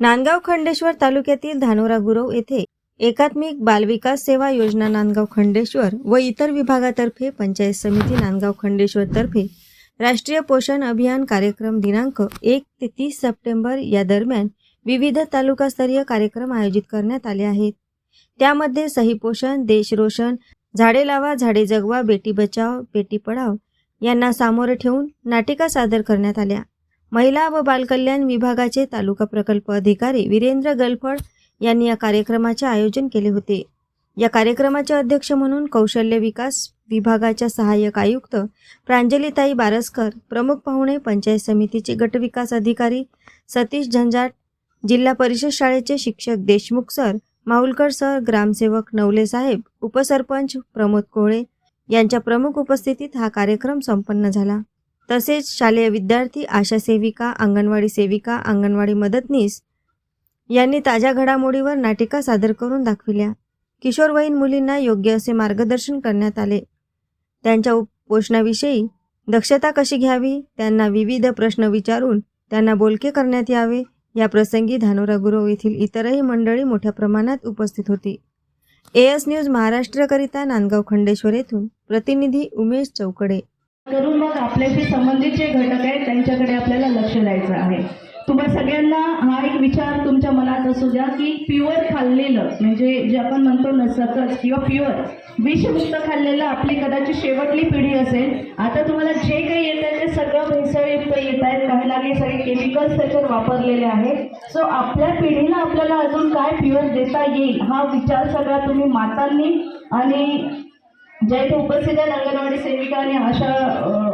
नांदगाव खंडेश्वर तालुक्यातील धानोरा गुरव येथे एकात्मिक बालविकास सेवा योजना नांदगाव खंडेश्वर व इतर विभागातर्फे पंचायत समिती नांदगाव खंडेश्वर तर्फे राष्ट्रीय पोषण अभियान कार्यक्रम दिनांक एक ते तीस सप्टेंबर या दरम्यान विविध तालुकास्तरीय कार्यक्रम आयोजित करण्यात आले आहेत. त्यामध्ये सही पोषण देश रोशन झाडे लावा झाडे जगवा बेटी बचाव बेटी पढाव यांना सामोरे ठेवून नाटिका सादर करण्यात आल्या. महिला व बालकल्याण विभागाचे तालुका प्रकल्प अधिकारी वीरेंद्र गलफड यांनी या कार्यक्रमाचे आयोजन केले होते. या कार्यक्रमाचे अध्यक्ष म्हणून कौशल्य विकास विभागाच्या सहाय्यक आयुक्त प्रांजलीताई बारसकर प्रमुख पाहुणे पंचायत समितीचे गटविकास अधिकारी सतीश झंजाट जिल्हा परिषद शाळेचे शिक्षक देशमुख सर माहुलकर सर ग्रामसेवक नवले साहेब उपसरपंच प्रमोद कोळे यांच्या प्रमुख उपस्थितीत हा कार्यक्रम संपन्न झाला. तसेच शालेय विद्यार्थी आशा सेविका अंगणवाडी सेविका अंगणवाडी मदतनीस यांनी ताज्या घडामोडीवर नाटिका सादर करून दाखविल्या. किशोरवयीन मुलींना योग्य असे मार्गदर्शन करण्यात आले. त्यांच्या उप- पोषणाविषयी दक्षता कशी घ्यावी त्यांना विविध प्रश्न विचारून त्यांना बोलके करण्यात यावे या प्रसंगी धानोरा गुरव येथील इतरही मंडळी मोठ्या प्रमाणात उपस्थित होती. एएस न्यूज महाराष्ट्रकरिता नांदगाव खंडेश्वर येथून प्रतिनिधी उमेश चौकडे. करून मग आपल्याशी संबंधित जे घटक आहेत त्यांच्याकडे आपल्याला लक्ष द्यायचं आहे. तुम्हा सगळ्यांना हा एक विचार तुमच्या मनात असू द्या की प्युअर खाल्लेलं म्हणजे जे आपण म्हणतो न सकस किंवा प्युअर विषमुक्त खाल्लेलं आपली कदाचित शेवटली पिढी असेल. आता तुम्हाला जे काही येत आहे ते सगळं भेसळयुक्त येत आहेत काही ना काही सगळे केमिकल्स त्याच्यात वापरलेले आहेत. सो आपल्या पिढीला आपल्याला अजून काय प्युअर देता येईल हा विचार सगळा तुम्ही मातांनी आणि ज्या इथे उपस्थित आहेत अंगणवाडी सेविका आणि आशा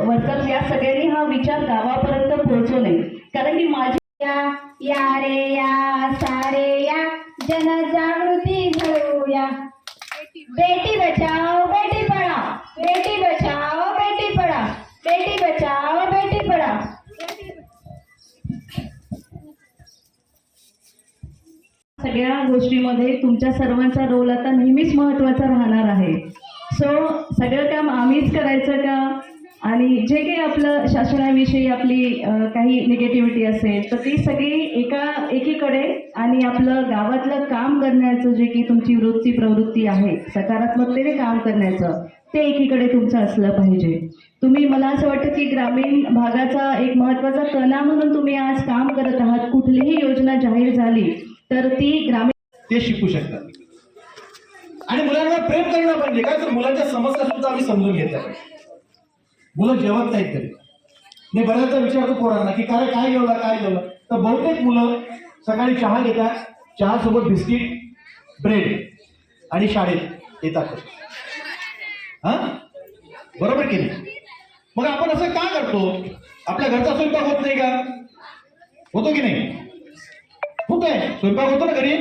वर्कर्स या सगळ्यांनी हा विचार गावापर्यंत पोहोचवणे कारण की माझी या या रे या सारे या जनजागृती घडवूया. बेटी बचाओ बेटी पढाओ बेटी बचाओ बेटी पढाओ बेटी बचाओ बेटी पढाओ सगळ्या गोष्टीमध्ये तुमच्या सर्वांचा रोल आता नेहमीच महत्त्वाचा राहणार आहे. सो सगळं काम आम्हीच करायचं का? आणि जे काही आपलं शासनाविषयी आपली काही निगेटिव्हिटी असेल तर ती सगळी एका एकीकडे आणि आपलं गावातलं काम करण्याचं जे की तुमची वृत्ती प्रवृत्ती आहे सकारात्मकतेने काम करण्याचं ते एकीकडे तुमचं असलं पाहिजे. तुम्ही मला असं वाटतं की ग्रामीण भागाचा एक महत्त्वाचा कणा म्हणून तुम्ही आज काम करत आहात कुठलीही योजना जाहीर झाली तर ती ग्रामीण ते शिकू शकतात. आणि मुलांवर प्रेम करणं पाहिजे काय तर मुलांच्या समस्या सुद्धा आम्ही समजून घेतल्या मुलं जेवत नाहीत तरी मी बऱ्याचदा विचारतो पोरांना की काय काय जेवला काय जेवला? तर बहुतेक मुलं सकाळी चहा घेतात. चहासोबत बिस्किट ब्रेड आणि शाळेत येतात. हा? बरोबर की नाही? मग आपण असं का करतो? आपल्या घरचा स्वयंपाक होत नाही का? होतो की नाही? होतोय. स्वयंपाक होतो ना घरी?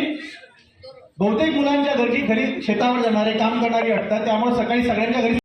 बहुतेक मुलांच्या घरची घरी शेतावर जाणारे काम करणारी हटतात त्यामुळे सकाळी सगळ्यांच्या घरी